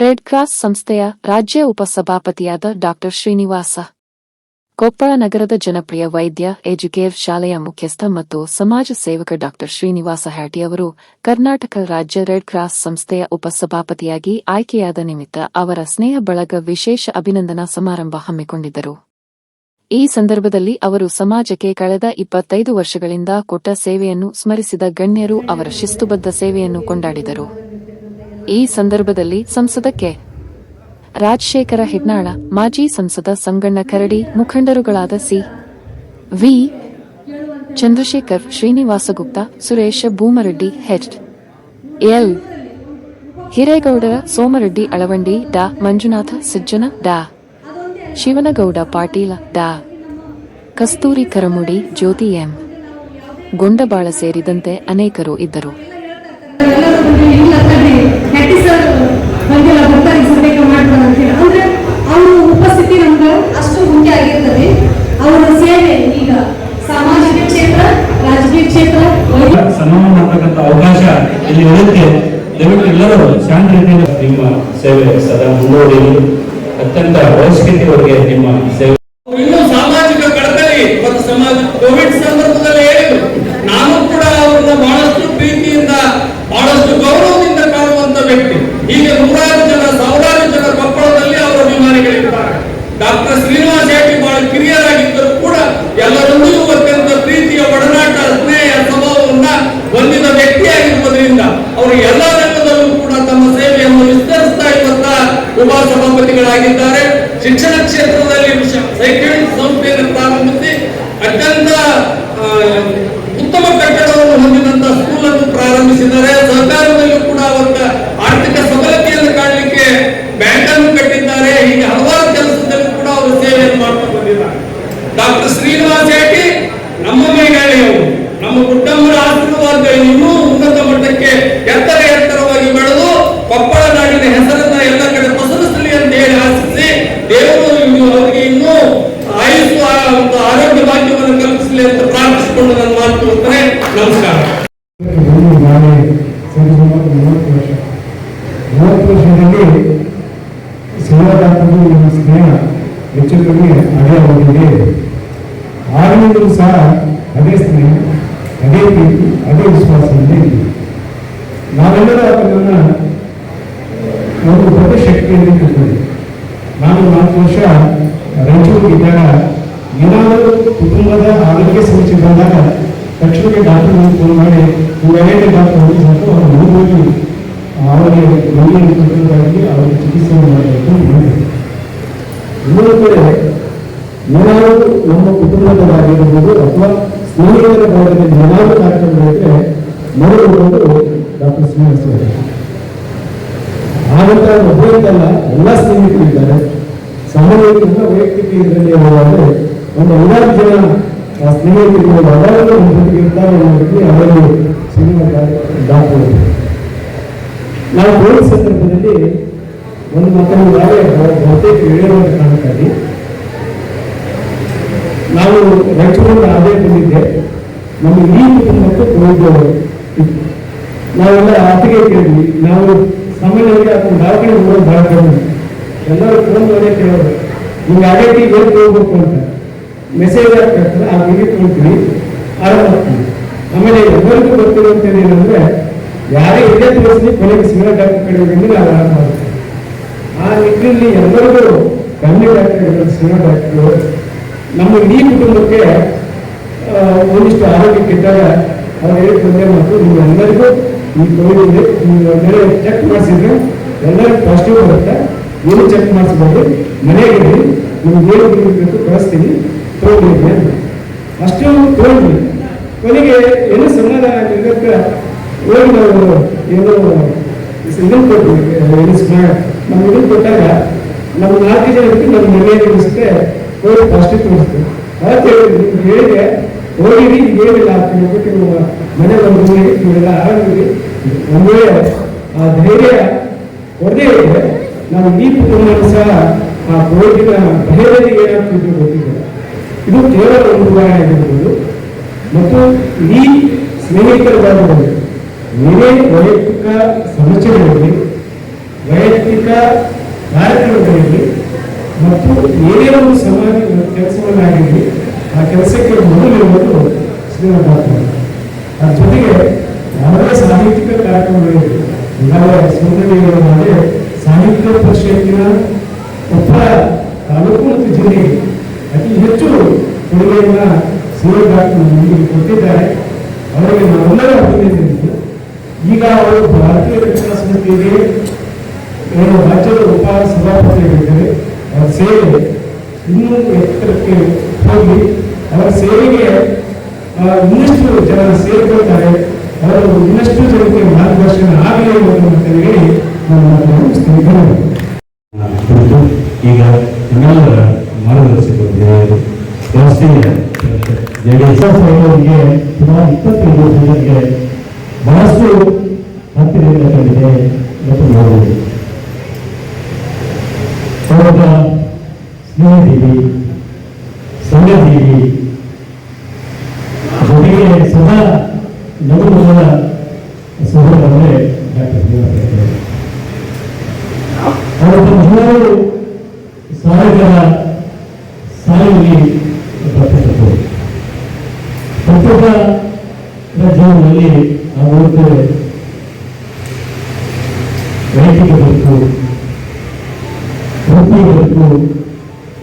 Red cross ಸಂಸ್ಥೆಯ ರಾಜ್ಯ ಉಪಸಭಾಪತಿಯಾದ doctor Srinivasa. Koppal ನಗರದ ಜನಪ್ರಿಯ ವೈದ್ಯ, ಎಜುಕೇರ್ ಶಾಲೆಯ ಮುಖ್ಯಸ್ಥ ಮತ್ತು ಸಮಾಜ ಸೇವಕ ಡಾಕ್ಟರ್ ಶ್ರೀನಿವಾಸ ಹ್ಯಾಟಿ ಅವರು ಕರ್ನಾಟಕ ರಾಜ್ಯ ರೆಡ್ ಕ್ರಾಸ್ ಸಂಸ್ಥೆಯ ಉಪಸಭಾಪತಿಯಾಗಿ ಆಯ್ಕೆಯಾದ ನಿಮಿತ್ತ ಅವರ ಸ್ನೇಹ ಬಳಗ ವಿಶೇಷ ಅಭಿನಂದನಾ ಸಮಾರಂಭ ಹಮ್ಮಿಕೊಂಡಿದ್ದರು. ಈ ಸಂದರ್ಭದಲ್ಲಿ ಅವರು ಸಮಾಜಕ್ಕೆ ಕಳೆದ ಇಪ್ಪತ್ತೈದು ವರ್ಷಗಳಿಂದ ಕೊಟ್ಟ ಸೇವೆಯನ್ನು ಸ್ಮರಿಸಿದ ಗಣ್ಯರು ಅವರ ಶಿಸ್ತುಬದ್ಧ ಸೇವೆಯನ್ನು ಕೊಂಡಾಡಿದರು. ಈ ಸಂದರ್ಭದಲ್ಲಿ ಸಂಸದ ಕೆ ರಾಜಶೇಖರ ಹಿಡ್ನಾಳ ಮಾಜಿ ಸಂಸದ Sanganna Karadi, ಮುಖಂಡರುಗಳಾದ C. V. Chandrashekhar, Srinivasagupta, Suresh Bhumareddy H L. Hiregoudar, Somareddy, Alavandi, ಡಾ. ಮಂಜುನಾಥ ಸಜ್ಜನ, ಡಾ. ಶಿವನಗೌಡ, ಪಾಟೀಲ, ಡಾ. ಕಸ್ತೂರಿ ಕರಮುಡಿ, ಜ್ಯೋತಿ ಎಂ. ಗೊಂಡಬಾಳ ಸೇರಿದಂತೆ ಅನೇಕರು ಇದ್ದರು. ನಟಿ ಸರ್ ಬಂದಿಲ್ಲ ಬರ್ತಾರೆ ಸಂದೇಹ ಮಾಡ್ತಾರೆ ಅಂತೇಳಿ ಅಂದ್ರೆ ಅವರ ಉಪಸ್ಥಿತಿ ನಮ್ಗೆ ಅಷ್ಟು ಮುಖ್ಯ ಆಗಿರ್ತದೆ. ಅವರ ಸೇವೆ ಈಗ ಸಾಮಾಜಿಕ ಕ್ಷೇತ್ರ, ರಾಜಕೀಯ ಕ್ಷೇತ್ರ ಸನ್ಮಾನ ಮಾಡತಕ್ಕಂಥ ಅವಕಾಶ ಇಲ್ಲಿ ಇರುತ್ತೆ ದಯವಿಟ್ಟು ಎಲ್ಲರೂ ಶಾಂತ ರೀತಿಯಿಂದ ನಿಮ್ಮ ಸೇವೆ ಸದಾ ಮುಂದುವರಿಯಲಿ. ಅತ್ಯಂತ ಅವಶ್ಯಕತೆಯವರೆಗೆ ನಿಮ್ಮ ಸೇವೆ ಇನ್ನು ಸಾಮಾಜಿಕ ಕಳಕಳಿ ಮತ್ತು ಸಮಾಜ ಕೋವಿಡ್ ಸಂದರ್ಭದಲ್ಲಿ ಹೇಳಿದ್ರು ನಾನು ಕೂಡ ಅವ್ರನ್ನ ಬಹಳಷ್ಟು ಪ್ರೀತಿಯಿಂದ ಬಹಳಷ್ಟು ಗೌರವದಿಂದ ಕಾಣುವಂತ ವ್ಯಕ್ತಿ ಹೀಗೆ ನೂರಾರು ಜನ ಸಾವಿರಾರು ಜನ ಕೊಪ್ಪಳದಲ್ಲಿ ಅವರ ಅಭಿಮಾನಿಗಳಿದ್ದಾರೆ ಡಾಕ್ಟರ್ ಶ್ರೀನಿವಾಸ ಹೆಟ್ಟಿ ಬಹಳ ಕಿರಿಯರಾಗಿದ್ದರೂ ಕೂಡ ಎಲ್ಲರೊಂದಿಗೂ ಅತ್ಯಂತ ಪ್ರೀತಿಯ ಒಡನಾಟ ಸ್ನೇಹ ಸ್ವಭಾವವನ್ನ ಹೊಂದಿದ ವ್ಯಕ್ತಿಯಾಗಿರುವುದರಿಂದ ಅವರು ಎಲ್ಲ ರಂಗದಲ್ಲೂ ಕೂಡ ತಮ್ಮ ಸೇವೆಯನ್ನು ವಿಸ್ತರಿಸ್ತಾ ಇರುವಂತ ಉಪಸಭಾಪತಿಗಳಾಗಿದ್ದಾರೆ ಶಿಕ್ಷಣ ಕ್ಷೇತ್ರದಲ್ಲಿ ಶೈಕ್ಷಣಿಕ ಸಂಸ್ಥೆಯನ್ನು ಪ್ರಾರಂಭಿಸಿ ಅತ್ಯಂತ ಉತ್ತಮ ಕಟ್ಟಡವನ್ನು ಹೊಂದಿದಂತ ಸ್ಕೂಲ್ ಅನ್ನು ಪ್ರಾರಂಭಿಸಿದ್ದಾರೆ. ಸರ್ಕಾರದಲ್ಲೂ ಕೂಡ ಅವರ ಆರ್ಥಿಕ ಸಬಲತೆಯನ್ನು ಕಾಣಲಿಕ್ಕೆ ಬ್ಯಾಂಕ್ ಅನ್ನು ಕಟ್ಟಿದ್ದಾರೆ. ಹೀಗೆ ಹಲವಾರು ಕೆಲಸದಲ್ಲೂ ಕೂಡ ಅವರು ಸೇವೆಯನ್ನು ಮಾಡ್ತಾ ಬಂದಿದ್ದಾರೆ. ಡಾಕ್ಟರ್ ಶ್ರೀನಿವಾಸ ಹೇಟಿ ನಮ್ಮ ಮೇಘಾಳಿಯವರು ನಮ್ಮ ಕುಟುಂಬದ ಆಶೀರ್ವಾದ ಇನ್ನೂ ಸೇವಾದಾತರು ನಮ್ಮ ಸ್ನೇಹ ಹೆಚ್ಚು ಕಡಿಮೆ ಅದೇ ಹೋಗಿದೆ. ಆಗಲಿಂದಲೂ ಸಹ ಅದೇ ಸ್ನೇಹ, ಅದೇ ಪ್ರೀತಿ, ಅದೇ ವಿಶ್ವಾಸ. ನಾವೆಲ್ಲರೂ ಅದನ್ನು ಒಂದು ದೊಡ್ಡ ಶಕ್ತಿಯನ್ನು ತಿಳ್ಕೊಂಡ್ವಿ ನಾನು ನಾಲ್ಕು ವರ್ಷ ರಾಯಚೂರಿಗಿದ್ದಾಗ ಏನಾದರೂ ಕುಟುಂಬದ ಆರೋಗ್ಯ ಸಮಸ್ಯೆ ಬಂದಾಗ ತಕ್ಷಣಕ್ಕೆ ಡಾಕ್ಟರ್ ಫೋನ್ ಮಾಡಿ ಅನೇಕ ಡಾಕ್ಟರ್ ಹೋಗಿ ಸಾಕು ಅವರು ಹೋಗಿ ಅವರಿಗೆ ಕೊಟ್ಟಿದ್ದಾಗಿ ಅವರಿಗೆ ಚಿಕಿತ್ಸೆ ಮಾಡಬೇಕು ಕಡೆ ಏನಾದರೂ ನಮ್ಮ ಕುಟುಂಬದವರಾಗಿರ್ಬೋದು ಅಥವಾ ಸ್ನೇಹಿತರ ಭಾಗದಲ್ಲಿ ಏನಾದರೂ ಕಾರ್ಯಕ್ರಮಗಳಿದ್ರೆ ಮೊದಲು ಬಂದು ಡಾಕ್ಟರ್ ಶ್ರೀನಿವಾಸ ಆನಂತರ ಒಬ್ಬರಿದ್ದಲ್ಲ ಎಲ್ಲ ಸ್ನೇಹಿತರು ಇದ್ದಾರೆ. ಸಾಮಾನ್ಯ ವೈಯಕ್ತಿಕ ಇದರಲ್ಲಿ ಹೇಳುವಾದ್ರೆ ಒಂದು ಐದಾರು ಜನ ಸ್ನೇಹಿತರು ಜೊತೆಗೆ ಇರ್ತಾರೆ ಅನ್ನೋದಕ್ಕೆ ಅವರಲ್ಲಿ ಶ್ರೀನಿವಾಸ ಡಾಕ್ಟರ್. ನಾವು ಕೋವಿಡ್ ಸಂದರ್ಭದಲ್ಲಿ ಒಂದು ಮತ್ತೊಂದು ನಾವೇ ಬಹುತೇಕ ಹೇಳಿರುವಂತ ಕಾರಣಕ್ಕಾಗಿ ನಾವು ರಾಯಚೂರಿನ ಅದೇ ಬಂದಿದ್ದೆ ನಮ್ಮ ಈ ಕುಟುಂಬಕ್ಕೆ ಇತ್ತು ನಾವೆಲ್ಲ ಆತಿಗೆ ಕೇಳಿದ್ವಿ. ನಾವು ಸಾಮಾನ್ಯವಾಗಿ ಅದನ್ನ ದವಾಖಾನೆ ಹೋಗೋದು ಬಹಳ ಕಡಿಮೆ. ಎಲ್ಲರೂ ಫೋನ್ ಮಾಡಿ ಕೇಳೋದು ನಿಮ್ಗೆ ಆಗೈತಿ ಎಲ್ಲಿ ಹೋಗ್ಬೇಕು ಅಂತ. ಮೆಸೇಜ್ ಆಗ್ತದೆ ಆ ಬಗ್ಗೆ ತೊಗೊಳ್ತೀವಿ ಆರಾಮ ಆಗ್ತೀವಿ ಆಮೇಲೆ ಎಲ್ಲರಿಗೂ ಗೊತ್ತಿರುವಂತ ಏನಂದ್ರೆ, ಯಾರೇ ಇದೇ ತಿಳಿಸಿ ಕೊನೆಗೆ ಸಿಂಗಲ್ ಡಾಕ್ಟರ್ ಕಡೆ ಹೋಗಿ ನಾವು ಮಾಡ್ತೀವಿ ಆ ನಿಟ್ಟಿನಲ್ಲಿ ಎಲ್ಲರಿಗೂ ಫ್ಯಾಮಿಲಿ ಡಾಕ್ಟರ್ ಸಿಂಗಲ್ ಡಾಕ್ಟರ್ ನಮ್ಮ ಇಡೀ ಕುಟುಂಬಕ್ಕೆ ಒಂದಿಷ್ಟು ಆರೋಗ್ಯ ಕೆಟ್ಟಾಗ ಅವ್ರು ಹೇಳಿ ತೊಂದರೆ ಮತ್ತು ನಿಮ್ಗೆಲ್ಲರಿಗೂ ಈ ಕೋವಿಡ್ ಇದೆ ಚೆಕ್ ಮಾಡಿಸಿದ್ರೆ ಎಲ್ಲರಿಗೂ ಪಾಸಿಟಿವ್ ಬರುತ್ತೆ. ಏನು ಚೆಕ್ ಮಾಡಿಸ್ಬೋದು ಇರಿ. ನಿಮ್ಗೆ ಏನು ಬೇಕು ಕಳಿಸ್ತೀನಿ. ತಗೊಂಡಿದ್ದೆ ಅಂತ. ಅಷ್ಟೊಂದು ತಗೊಂಡ್ವಿ ಕೊನೆಗೆ ಏನು ಸಮಾಧಾನ ಆಗಿದ್ದಕ್ಕೆ ಏನು ಏನು ಇದನ್ನು ಕೊಟ್ವಿ ಏನು ನಾವು ಕೊಟ್ಟಾಗ ನಮ್ಮ ನಾಲ್ಕು ಜನ ಇಟ್ಟು ನಮ್ಮ ಮನೆಯಲ್ಲಿ ಅನಿಸುತ್ತೆ ಹೋಗಿ ಪಾಸಿಟಿವ್ ತೋರಿಸ್ತು ಅವತ್ತು ಹೇಳಿದೆ ಹೋಗಿರಿ ಏನಿಲ್ಲ ಅಂತ ಹೇಳ್ಬಿಟ್ಟು ನಿಮ್ಮ ಮನೆ ಒಂದು ಆ ಧೈರ್ಯ ಕೊಡದೇ ಇದೆ. ನಾವು ಈ ಕುಟುಂಬವನ್ನು ಸಹ ಆ ಕೋವಿಡ್ನ ಭಯದಲ್ಲಿ ಏನಾಗ್ತಿದ್ದು ಗೊತ್ತಿಲ್ಲ. ಇದು ಕೇವಲ ಒಂದು ಉದಾಹರಣೆ ಆಗಿರ್ಬೋದು. ಮತ್ತು ಈ ಸ್ನೇಹಿತರ ಭಾಗದಲ್ಲಿ ನೀವೇ ವೈಯಕ್ತಿಕ ಸಮಸ್ಯೆಗಳಿರಲಿ ವೈಯಕ್ತಿಕ ಕಾರ್ಯಕ್ರಮಗಳಿರಲಿ ಮತ್ತು ಏನೇ ಒಂದು ಸಮಾಜ ಕೆಲಸವನ್ನಾಗಿರಲಿ ಆ ಕೆಲಸಕ್ಕೆ ಮೊದಲಿರುವುದು ಶ್ರೀನಿವಾಸ ಅದ್ರ ಜೊತೆಗೆ ಯಾವುದೇ ಸಾಹಿತ್ಯಿಕ ಕಾರ್ಯಕ್ರಮಗಳಿರಲಿ ಈಗಾಗಲೇ ಸುಂದರಿಗಳು ಮಾಡಿ ಸಾಹಿತ್ಯ ಪರಿಷತ್ತಿನ ಉತ್ತರ ತಾಲೂಕು ಮತ್ತು ಜಿಲ್ಲೆಗೆ ಅತಿ ಹೆಚ್ಚು ಕೊಡುಗೆಯನ್ನು ಡಾಕ್ಟರ್ ಕೊಟ್ಟಿದ್ದಾರೆ. ಅವರಿಗೆ ನಾವೆಲ್ಲರೂ ಅಭಿನಂದಿಸಿದ್ದು ಈಗ ಅವರು ಭಾರತೀಯ ರಕ್ಷಣಾ ಸಮಿತಿಗೆ ಏನು ರಾಜ್ಯದ ಉಪ ಸಭಾಪತಿಯಾಗಿದ್ದಾರೆ ಅವರ ಸೇವೆ ಇನ್ನೂ ಎತ್ತರಕ್ಕೆ ಹೋಗಿ ಅವರ ಸೇವೆಗೆ ಇನ್ನಷ್ಟು ಜನ ಸೇರ್ಕೊಳ್ತಾರೆ ಅವರು ಇನ್ನಷ್ಟು ಜನಕ್ಕೆ ಮಾರ್ಗದರ್ಶನ ಆಗಲಿ ಅಂತ ಹೇಳಿ ನಾನು ಮಾತನ್ನು ಈಗ ಎಲ್ಲರ ಮಾರ್ಗದರ್ಶಕರು ಈಗ ನಮ್ಮೆಲ್ಲರ ಮಾರ್ಗದರ್ಶಕರಿಗೆ ಎಸ್ ಜೆಡಿಎಸ್ ಅವರಿಗೆ ಸುಮಾರು ಇಪ್ಪತ್ತೈದು ವರ್ಷಗಳಿಗೆ ಬಹಳಷ್ಟು ಹತ್ತಿರದಿಂದ ಕಂಡಿದೆ ಮತ್ತು ನೋಡಿದೆ ಅವರ ಸ್ನೇಹದೀವಿ ಸಂಘದೀವಿ ಜೊತೆಗೆ ಸದಾ ನಗುಮುಖದ ಸಹೋದರರೇ ಡಾಕ್ಟರ್ ಶ್ರೀನಿವಾಸ ಅವರ ಹಲವಾರು ಸಾಧಕರ ಸಾಲಿನಲ್ಲಿ ಬರ್ತಕ್ಕಂಥದ್ದು ಪ್ರತಿಯೊಬ್ಬ ಜೀವನದಲ್ಲಿ ಆ ಮೂಲಕ ಬೇಕು ಬದುಕು ವೃತ್ತಿ ಬದುಕು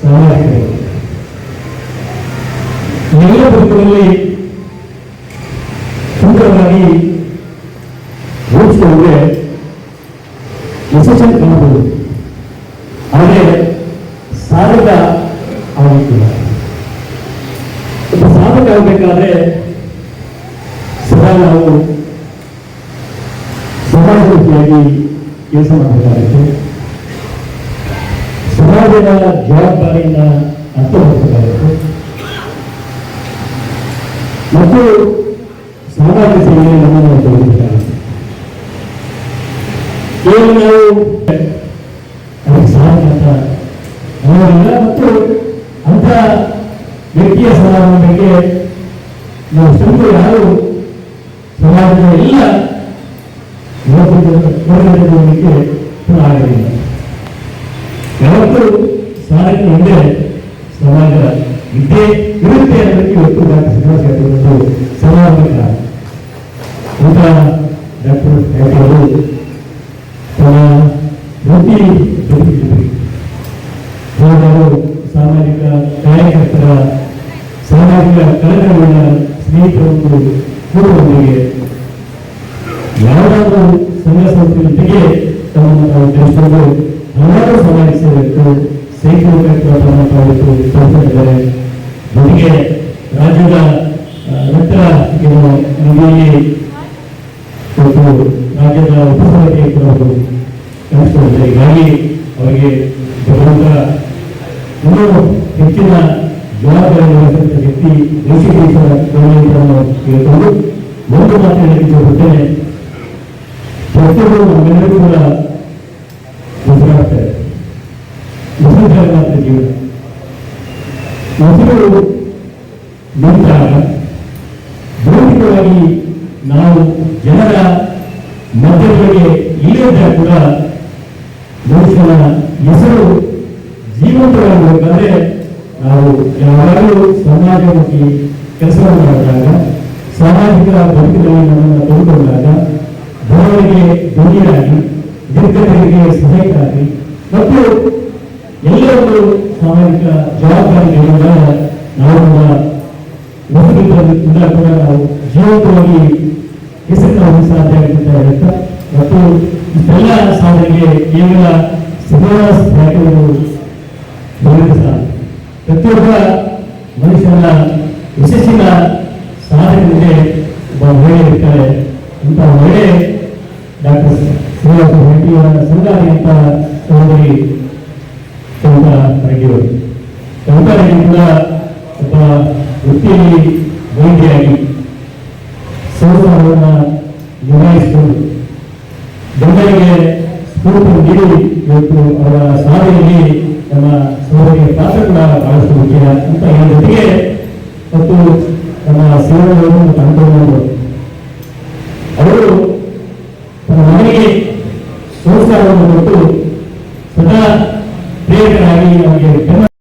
ಸಾಮಾಜಿಕ ಬದುಕು ಎಲ್ಲ ಬದುಕಿನಲ್ಲಿ ಸುಂದರವಾಗಿ ರೂಪಿಸಿಕೊಂಡ್ರೆ ಯಶಸ್ಸನ್ನು ಕಾಣಬಹುದು ಆದರೆ ಸಾಧಕ ಆಗಲಿಕ್ಕಿಲ್ಲ ಸಾಧಕ ಆಗಬೇಕಾದ್ರೆ ಸದಾ ನಾವು ಸಮಾಜಮುಖಿಯಾಗಿ ಕೆಲಸ ಮಾಡಬೇಕಾಗುತ್ತೆ. ಸಮಾಜದ ಜವಾಬ್ದಾರಿಯನ್ನ ಅರ್ಥಪಡಿಸಬೇಕಾಗುತ್ತೆ ಮತ್ತು ಸಾಮಾಜಿಕ ಸೇವೆಯಲ್ಲಿ ನಮ್ಮನ್ನು ತೋರಿಸಬೇಕಾಗುತ್ತೆ ನಾವು ಅಂತ ಮತ್ತು ಅಂತ ವ್ಯಕ್ತಿಯ ಬಗ್ಗೆ ನಾವು ಸ್ವಲ್ಪ ಯಾರು ಸಮಾಜದ ಎಲ್ಲ ವರ್ಗಕ್ಕೆ ಆಗಲಿಲ್ಲ ಯಾವತ್ತೂ ಸಾರಿಗೆ ಹಿಂದೆ ಸಮಾಜ ಇದ್ದೇ ಇರುತ್ತೆ ಅನ್ನೋದಕ್ಕೆ ಇವತ್ತು ಡಾಕ್ಟರ್ ಶ್ರೀನಿವಾಸ ಒಂದು ಹಲವಾರು ಸಾಮಾಜಿಕ ಕಾರ್ಯಕರ್ತರ ಸಾಮಾಜಿಕ ಕಳಕಳಿಗಳ ಸ್ನೇಹಿತರೊಂದು ಕೂಡುವವರಿಗೆ ಯಾವುದಾದ್ರೂ ಸಂಘ ಸಂಸ್ಥೆಯೊಂದಿಗೆ ತಮ್ಮನ್ನು ನಾವು ತಿಳಿಸಿಕೊಂಡು ಹಲವಾರು ಸಮಾಜ ಸೇವೆಗಳು ಶೈಕ್ಷಣಿಕ ಕಾರ್ಯಕ್ರಮವನ್ನು ತಾವು ತೋರಿಸಿದ್ದಾರೆ ಜೊತೆಗೆ ರಾಜ್ಯದ ನಂತರ ಏನು ನಿಧಿಯಲ್ಲಿ ಮತ್ತು ರಾಜ್ಯದ ಉಪಸಭೆಗೆ ಕೂಡ ಅವರು ಹೀಗಾಗಿ ಅವರಿಗೆ ಭಗವಂತ ಇನ್ನೂ ಹೆಚ್ಚಿನ ಜವಾಬ್ದಾರಿ ವಹಿಸಿದ ವ್ಯಕ್ತಿ ದೇಶೀಯ ಗೌರವವನ್ನು ಕೇಳಿಕೊಂಡು ಒಂದು ಮಾತು ಹೋಗುತ್ತೇನೆ ಪ್ರತಿಯೊಬ್ಬರು ನಮ್ಮೆಲ್ಲರಿಗೂ ಕೂಡ ಉಸಿರಾಡ್ತಾರೆ ಉಸಿರಾಟ ಮಾತ್ರ ಜೀವನ ಉಸಿರು ನಿಂತಾಗ ಭೌತಿಕವಾಗಿ ನಾವು ಜನರ ಮಧ್ಯದೊಳಗೆ ಇಲ್ಲದ ಕೂಡ ಮನುಷ್ಯನ ಹೆಸರು ಜೀವಂತವಾಗಿರಬೇಕಾದ್ರೆ ನಾವು ಯಾವಾಗಲೂ ಸಮಾಜಮುಖಿ ಕೆಲಸವನ್ನು ಮಾಡಿದಾಗ ಸಾಮಾಜಿಕ ಬದುಕಿನಲ್ಲಿ ನಮ್ಮನ್ನು ತೊಡಕೊಂಡಾಗ ಬಡವರಿಗೆ ಧ್ವನಿಯಾಗಿ ದಿಗ್ಗಜರಿಗೆ ಸಹಾಯಕರಾಗಿ ಮತ್ತು ಎಲ್ಲರೂ ಸಾಮಾಜಿಕ ಜವಾಬ್ದಾರಿಗಳಿಂದ ನಾವು ವಸ್ತುಗಳಿಂದ ಕೂಡ ನಾವು ಜೀವಂತವಾಗಿ ಹೆಸರಿನ ಸಾಧ್ಯ ಆಗುತ್ತೆ ಹೇಳ್ತಾ ಮತ್ತು ಇಷ್ಟೆಲ್ಲ ಸಾಧನೆಗೆ ಕೇವಲ ಸಿನಿಮಾ ದೊರೆತ ಸಾಧನೆ ಪ್ರತಿಯೊಬ್ಬ ಮನುಷ್ಯನ ಯಶಸ್ಸಿನ ಸಾಧನೆಗೆ ಒಬ್ಬ ಮಹಿಳೆ ಇರ್ತಾರೆ. ಅಂತ ಮಹಿಳೆ ಡಾಕ್ಟರ್ ಶ್ರೀನಿವಾಸ ಪಾಟೀಲ್ ಸಂಗಾರಿ ಅಂತ ಸಹೋದರಿ ಕವಿತಾ ರೆಡ್ಡಿಯವರು ವೃತ್ತಿಯಲ್ಲಿ ವೈದ್ಯರಾಗಿ ಸಂಸಾರವನ್ನು ನಿಭಾಯಿಸಿಕೊಂಡು ನೀಡಿ ಇವತ್ತು ಅವರ ನಮ್ಮ ಸಹೋದರಿಯ ಪಾತ್ರ ಕೂಡ ಅಂತ ಜೊತೆಗೆ ಮತ್ತು ನಮ್ಮ ಸೇವೆಗಳನ್ನು ಮತ್ತು ಅವರು ಮನೆಗೆ ಸಂಸ್ಕಾರವನ್ನು ಕೊಟ್ಟು ಸದಾ ಪ್ರೇರಕರಾಗಿ ನಮಗೆ